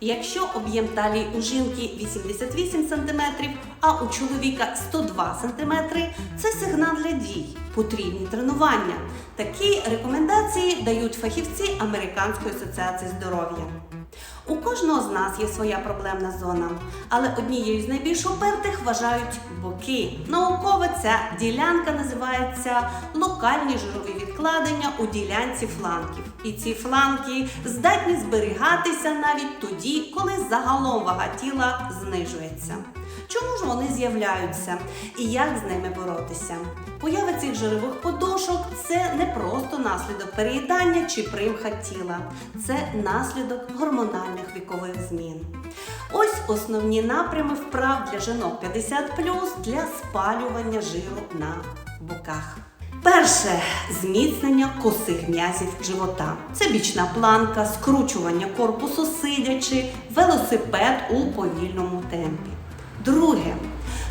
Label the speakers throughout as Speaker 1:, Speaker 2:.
Speaker 1: Якщо об'єм талії у жінки 88 см, а у чоловіка 102 см, це сигнал для дій. Потрібні тренування. Такі рекомендації дають фахівці Американської асоціації здоров'я. У кожного з нас є своя проблемна зона, але однією з найбільш упертих вважають боки. Науково ця ділянка називається локальні жирові відкладення у ділянці фланків. І ці фланки здатні зберігатися навіть тоді, коли загалом вага тіла знижується. Чому ж вони з'являються і як з ними боротися? Поява цих жирових подушок це не просто наслідок переїдання чи примха тіла, це наслідок гормональних вікових змін. Ось основні напрями вправ для жінок 50 для спалювання жиру на боках. Перше зміцнення косих м'язів живота. Це бічна планка, скручування корпусу сидячи, велосипед у повільному темпі. Друге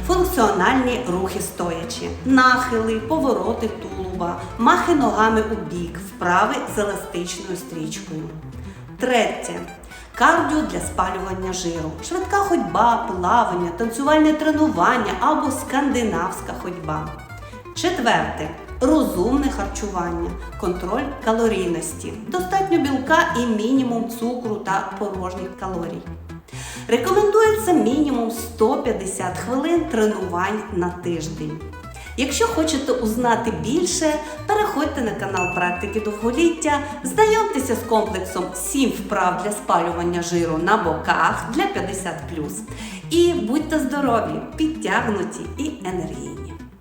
Speaker 1: функціональні рухи стоячи, нахили, повороти тулуба, махи ногами у бік, вправи з еластичною стрічкою. Третє. Кардіо для спалювання жиру, швидка ходьба, плавання, танцювальне тренування або скандинавська ходьба. Четверте. Розумне харчування, контроль калорійності, достатньо білка і мінімум цукру та порожніх калорій. Рекомендується мінімум 150 хвилин тренувань на тиждень. Якщо хочете узнати більше, переходьте на канал Практики довголіття, знайомтеся з комплексом 7 вправ для спалювання жиру на боках для 50 І будьте здорові, підтягнуті і енергійні.